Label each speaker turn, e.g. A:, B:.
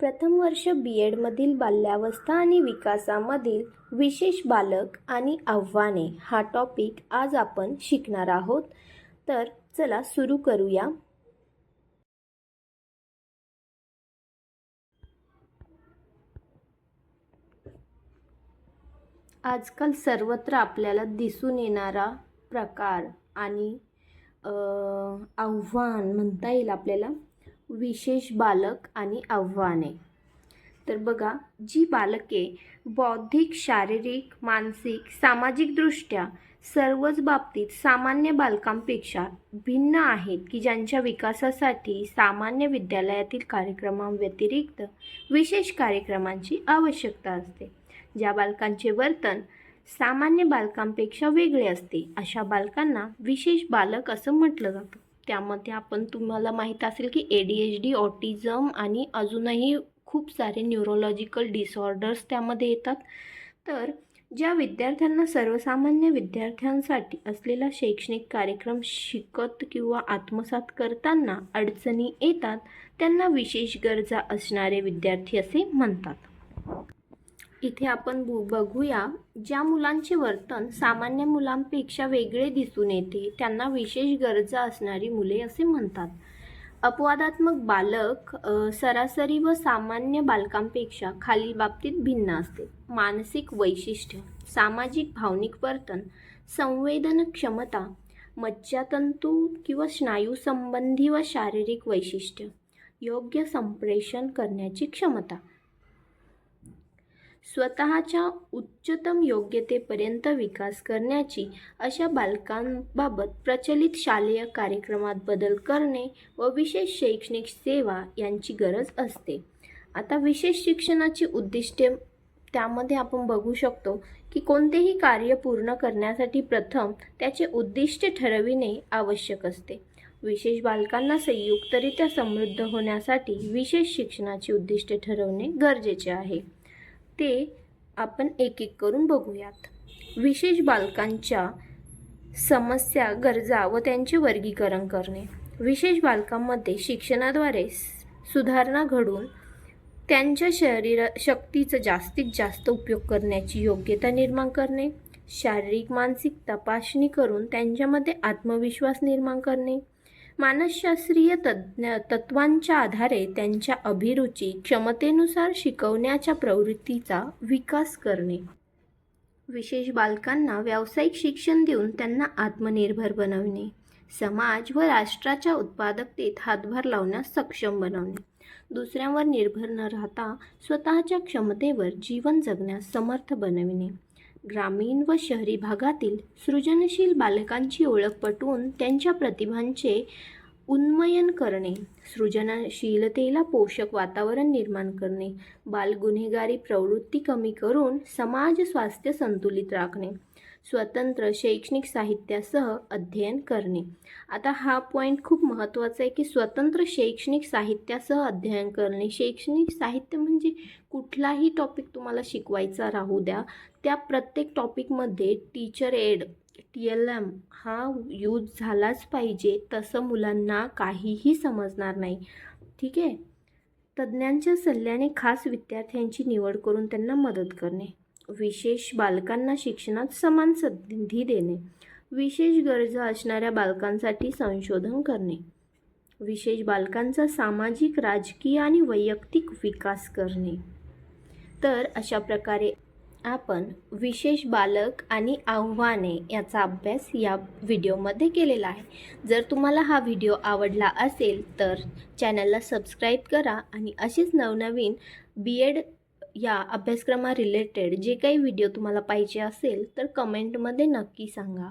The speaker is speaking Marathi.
A: प्रथम वर्ष बी एडमधील बाल्यावस्था आणि विकासामधील विशेष बालक आणि आव्हाने हा टॉपिक आज आपण शिकणार आहोत. तर चला सुरू करूया. आजकाल सर्वत्र आपल्याला दिसून येणारा प्रकार आणि आव्हान म्हणता येईल आपल्याला. विशेष बालक आणि आव्हाने. तर बघा जी बालके बौद्धिक शारीरिक मानसिक सामाजिकदृष्ट्या सर्वच बाबतीत सामान्य बालकांपेक्षा भिन्न आहेत की ज्यांच्या विकासासाठी सामान्य विद्यालयातील कार्यक्रमांव्यतिरिक्त विशेष कार्यक्रमांची आवश्यकता असते. ज्या बालकांचे वर्तन सामान्य बालकांपेक्षा वेगळे असते अशा बालकांना विशेष बालक असं म्हटलं जातं. त्यामध्ये आपण तुम्हाला माहीत असेल की A D H D autism आणि अजूनही खूप सारे न्यूरोलॉजिकल डिसऑर्डर्स त्यामध्ये येतात. तर ज्या विद्यार्थ्यांना सर्वसामान्य विद्यार्थ्यांसाठी असलेला शैक्षणिक कार्यक्रम शिकत किंवा आत्मसात करताना अडचणी येतात त्यांना विशेष गरजा असणारे विद्यार्थी असे म्हणतात. इथे आपण बघूया ज्या मुलांचे वर्तन सामान्य मुलांपेक्षा वेगळे दिसून येते त्यांना विशेष गरजा असणारी मुले असे म्हणतात. अपवादात्मक बालक सरासरी व सामान्य बालकांपेक्षा खालील बाबतीत भिन्न असते. मानसिक वैशिष्ट्य सामाजिक भावनिक वर्तन संवेदन क्षमता मज्जातंतू किंवा स्नायू संबंधी व शारीरिक वैशिष्ट्य योग्य संप्रेषण करण्याची क्षमता स्वतःच्या उच्चतम योग्यतेपर्यंत विकास करण्याची अशा बालकांबाबत प्रचलित शालेय कार्यक्रमात बदल करणे व विशेष शैक्षणिक सेवा यांची गरज असते. आता विशेष शिक्षणाची उद्दिष्टे त्यामध्ये आपण बघू शकतो की कोणतेही कार्य पूर्ण करण्यासाठी प्रथम त्याचे उद्दिष्ट ठरविणे आवश्यक असते. विशेष बालकांना संयुक्तरित्या समृद्ध होण्यासाठी विशेष शिक्षणाची उद्दिष्टे ठरवणे गरजेचे आहे. ते आपण एक एक करून बघूयात. विशेष बालकांच्या समस्या गरजा व त्यांचे वर्गीकरण करणे. विशेष बालकांमध्ये शिक्षणाद्वारे सुधारणा घडून त्यांच्या शरीर शक्तीचा जास्तीत जास्त उपयोग करण्याची योग्यता निर्माण करणे. शारीरिक मानसिक तपासणी करून त्यांच्यामध्ये आत्मविश्वास निर्माण करणे. मानसशास्त्रीय तज्ज्ञ तत्वांच्या आधारे त्यांच्या अभिरुची क्षमतेनुसार शिकवण्याच्या प्रवृत्तीचा विकास करणे. विशेष बालकांना व्यावसायिक शिक्षण देऊन त्यांना आत्मनिर्भर बनवणे. समाज व राष्ट्राच्या उत्पादकतेत हातभार लावण्यास सक्षम बनवणे. दुसऱ्यांवर निर्भर न राहता स्वतःच्या क्षमतेवर जीवन जगण्यास समर्थ बनविणे. ग्रामीण व शहरी भागातील सृजनशील बालकांची ओळख पटवून त्यांच्या प्रतिभांचे उन्मयन करणे सृजनशीलतेला पोषक वातावरण निर्माण करणे बालगुन्हेगारी प्रवृत्ती कमी करून समाज स्वास्थ्य संतुलित राखणे. स्वतंत्र शैक्षणिक साहित्यासह अध्ययन करणे. आता हा पॉईंट खूप महत्त्वाचा आहे की स्वतंत्र शैक्षणिक साहित्यासह अध्ययन करणे. शैक्षणिक साहित्य म्हणजे कुठलाही टॉपिक तुम्हाला शिकवायचा राहू द्या. त्या प्रत्येक टॉपिकमध्ये teacher aid T L M हा यूज झालाच पाहिजे. तसं मुलांना काहीही समजणार नाही. ठीक आहे? तज्ज्ञांच्या सल्ल्याने खास विद्यार्थ्यांची निवड करून त्यांना मदत करणे. विशेष बालकांना शिक्षणात समान संधी देणे. विशेष गरजा असणाऱ्या बालकांसाठी संशोधन करणे. विशेष बालकांचा सामाजिक राजकीय आणि वैयक्तिक विकास करणे. तर अशा प्रकारे आपण विशेष बालक आणि आव्हाने याचा अभ्यास या व्हिडिओमध्ये केलेला आहे. जर तुम्हाला हा व्हिडिओ आवडला असेल तर चॅनलला सबस्क्राईब करा आणि असेच नवनवीन बी एड या अभ्यासक्रमा रिलेटेड जे काही व्हिडिओ तुम्हाला पाहिजे असेल तर कमेंटमध्ये नक्की सांगा.